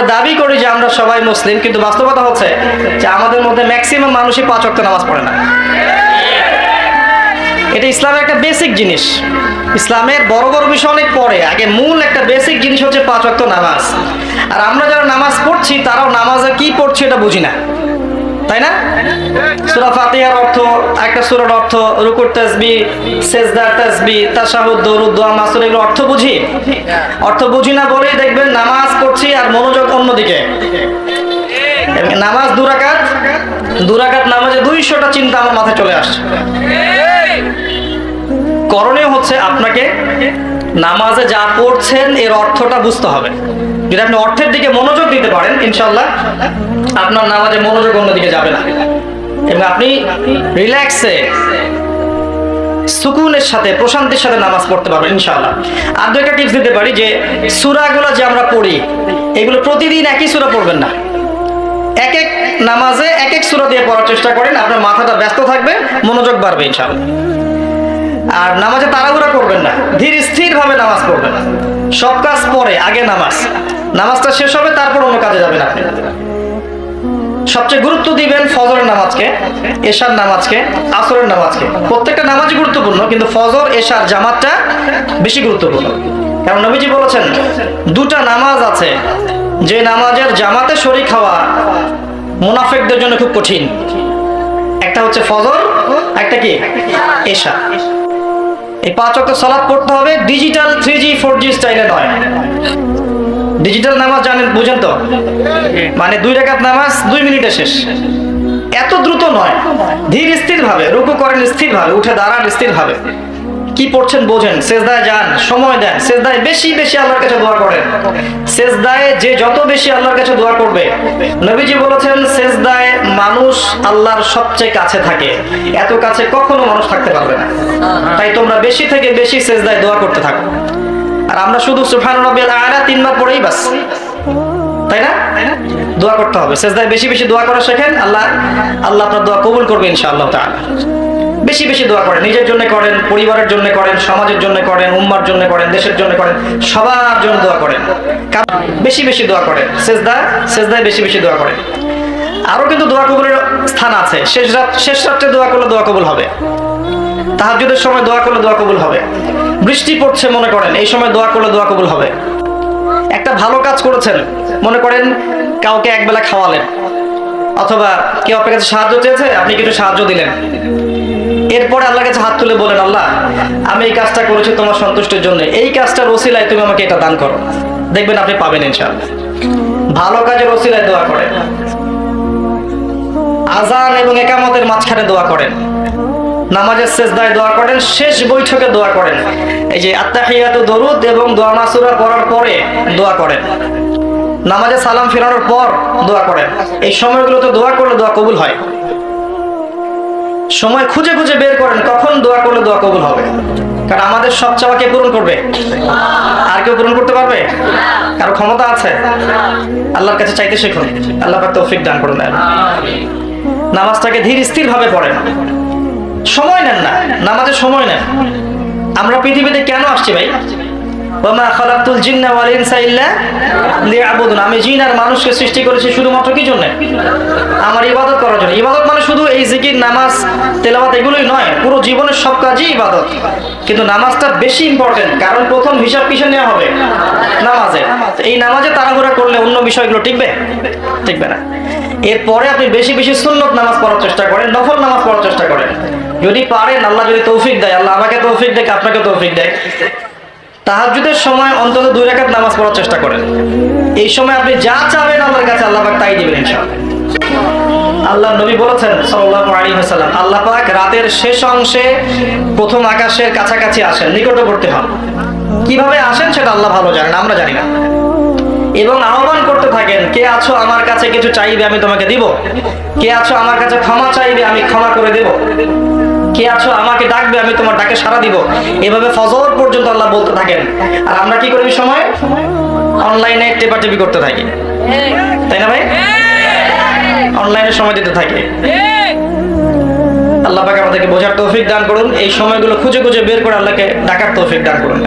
আমরা দাবি করি যে আমরা সবাই মুসলিম, কিন্তু বাস্তবতা হচ্ছে যে আমাদের মধ্যে ম্যাক্সিমাম মানুষই পাঁচ ওয়াক্ত নামাজ পড়ে না। এটা ইসলামের একটা বেসিক জিনিস। ইসলামের বড় বড় বিষয় অনেক পরে আগে মূল একটা বেসিক জিনিস হচ্ছে পাঁচ ওয়াক্ত নামাজ। আর আমরা যারা নামাজ পড়ছি, তারাও নামাজে কি পড়ছি এটা বুঝি না। তাই না? সুরা ফাতিহার অর্থ, একটা সূরার অর্থ রুকুর তাসবি সেজদার তাসবি তাশাহুদ, দরুদ, দোয়া মাসুর এগুলো অর্থ বুঝি? অর্থ বুঝি না বলেই দেখবেন নামাজ পড়ছি আর মনোযোগ অন্যদিকে। নামাজ দুরাকাত দুরাকাত নামাজে দুইশোটা চিন্তা আমার মাথায় চলে আসছে। করণীয় হচ্ছে আপনাকে নামাজে যা পড়ছেন এর অর্থটা বুঝতে হবে। যদি আপনি অর্থের দিকে মনোযোগ দিতে পারেন ইনশাল্লাহ আপনার নামাজে মনোযোগ অন্যদিকে যাবে না। এবং আপনি রিল্যাক্সে, সুকুনের সাথে, প্রশান্তির সাথে নামাজ পড়তে পারবেন, ইনশাআল্লাহ। আর একটা টিপস দিতে পারি যে, সুরাগুলো যে আমরা পড়ি, এগুলো প্রতিদিন একই সুরা পড়বেন না। এক এক নামাজে এক এক সুরা দিয়ে পড়ার চেষ্টা করেন, আপনার মাথাটা ব্যস্ত থাকবে, মনোযোগ বাড়বে, ইনশাআল্লাহ। আর নামাজে তাড়াহুড়া করবেন না, ধীর স্থির ভাবে নামাজ পড়বেন। সব কাজ পরে, আগে নামাজ। নামাজটা শেষ হবে, তারপর অন্য কাজে যাবেন আপনি। সবচেয়ে গুরুত্ব দিবেন ফজরের নামাজকে, এশার নামাজকে, আসরের নামাজকে। প্রত্যেকটা নামাজই গুরুত্বপূর্ণ, কিন্তু ফজর, এশার জামাতটা বেশি গুরুত্বপূর্ণ। কারণ নবীজি বলেছেন, দুটা নামাজ আছে, যে নামাজের জামাতে শরিক হওয়া মুনাফেকদের জন্য খুব কঠিন। একটা হচ্ছে ফজর, একটা কি? এশা। এই পাঁচ অক্ট সালাদ পড়তে হবে, digital three G, four G স্টাইলে নয়। ডিজিটাল নামাজ জানেন বুঝেন তো? মানে দুই রেখাত নামাজ দুই মিনিটে শেষ। এত দ্রুত নয়। ধীর স্থির ভাবে রুকু করেন স্থির ভাবে উঠে দাঁড়ান স্থির ভাবে কি পড়ছেন বোঝেন সেজদায় যান সময় দেন। সেজদায় বেশি বেশি আল্লাহর কাছে দোয়া করেন। সেজদায় যে যত বেশি আল্লাহর কাছে দোয়া করবে নবীজি বলেছেন সেজদায় মানুষ আল্লাহর সবচেয়ে কাছে থাকে। এত কাছে কখনো মানুষ থাকতে পারবে না। তাই তোমরা বেশি থেকে বেশি সেজদায় দোয়া করতে থাকো। আর আমরা শুধু সুফান রবিল আয়না তিনবার পড়েই বাস। তাই না? দোয়া করতে হবে। সেজদায় বেশি বেশি দোয়া করা শেখেন, আল্লাহ আল্লাহ আপনার দোয়া কবুল করবে ইনশাআল্লাহ তাআলা। বেশি বেশি দোয়া করেন, নিজের জন্য করেন, পরিবারের জন্য করেন, সমাজের জন্য করেন, উম্মার জন্য করেন, দেশের জন্য করেন, সবার জন্য দোয়া করেন। বেশি বেশি দোয়া করেন, সেজদা, সেজদায় বেশি বেশি দোয়া করেন। আরও কিন্তু দোয়া কবুলের স্থান আছে। শেষ রাত, শেষ রাত্রে দোয়া করলে দোয়া কবুল হবে। তাহাজ্জুদের সময় দোয়া করলে দোয়া কবুল হবে। বৃষ্টি পড়ছে, মনে করেন, এই সময় দোয়া করলে দোয়া কবুল হবে। একটা ভালো কাজ করেছেন, মনে করেন, কাউকে একবেলা খাওয়ালেন। অথবা কেউ আপনার কাছে সাহায্য চেয়েছে, আপনি কিছু সাহায্য দিলেন। এরপরে আল্লাহর কাছে হাত তুলে বলেন, আল্লাহ, আমি এই কাজটা করেছি তোমার সন্তুষ্টির জন্য। এই কাজটার ওসিলায় তুমি আমাকে এটা দান করো। দেখবেন আপনি পাবেন ইনশাআল্লাহ। ভালো কাজের ওসিলায় দোয়া করেন। আজান এবং একামতের মাঝখানে দোয়া করেন। নামাজের শেষদায় দোয়া করেন, শেষ বৈঠকে দোয়া করেন। এই যে আত্মাহিয়াত দরুদ এবং দোয়া মাসুরা পড়ার পরে দোয়া করেন। নামাজে সালাম ফেরানোর পর দোয়া করেন। এই সময়গুলোতে দোয়া করলে দোয়া কবুল হয়। সময় খুঁজে খুঁজে বের করেন, কখন দোয়া করলে দোয়া কবুল হবে। কারণ আমাদের সব চাওয়া কে পূরণ করবে? আর কেউ পূরণ করতে পারবে? কারও ক্ষমতা আছে? আল্লাহর কাছে চাইতে শিখুন। আল্লাহ তৌফিক দান করুন। নামাজটাকে ধীর স্থির ভাবে পড়েন। সময় নেন না নামাজের সময় নেন। আমরা পৃথিবীতে কেন আসছি ভাই? ওমা খালাকতুল জিন্না ওয়াল ইনসা ইল্লা আমি জিন আর মানুষকে সৃষ্টি করেছি শুধুমাত্র কি জন্য? আমার ইবাদত করার জন্য। ইবাদত মানে শুধু এই জিকির, নামাজ, তেলাওয়াত এগুলোই নয়, পুরো জীবনের সব কাজই ইবাদত। কিন্তু নামাজটা বেশি ইম্পর্টেন্ট কারণ প্রথম হিসাব কিসে নেওয়া হবে? নামাজে। এই নামাজে তাড়াহুড়া করলে অন্য বিষয়গুলো টিকবে? টিকবে না। এরপরে আপনি বেশি বেশি সুন্নত নামাজ পড়ার চেষ্টা করেন, নফল নামাজ পড়ার চেষ্টা করেন। যদি পারেন, আল্লাহ যদি তৌফিক দেয়, আল্লাহ আমাকে তৌফিক দেয় আপনাকে তৌফিক দেয় তাহাজুদের সময় অন্তত দুই রাকাত নামাজ পড়ার চেষ্টা করেন। এই সময় আপনি যা চাবেন আল্লাহর কাছে, আল্লাহ পাক তাই দিবেন আল্লাহ নবী বলেছেন, সাল্লাল্লাহু আল্লাহ পাক রাতের শেষ অংশে প্রথম আকাশের কাছাকাছি আসেন, নিকটবর্তী হন। কীভাবে আসেন সেটা আল্লাহ ভালো জানেন, আমরা জানি না। এবং আহ্বান করতে থাকেন, কে আছো আমার কাছে কিছু চাইবে আমি তোমাকে দিব? কে আছো আমার কাছে ক্ষমা চাইবে আমি ক্ষমা করে দেব? কে আছো আমাকে ডাকবে আমি তোমার ডাকে সাড়া দিব? এভাবে ফজর পর্যন্ত আল্লাহ বলতে থাকেন। আর আমরা কি করি ওই সময়? অনলাইনে টেপাটেপি করতে থাকি। তাই না ভাই? অনলাইনে সময় দিতে থাকি। আল্লাহ পাক আমাদেরকে বোঝার তৌফিক দান করুন। এই সময়গুলো খুঁজে খুঁজে বের করে আল্লাহকে ডাকার তৌফিক দান করুন।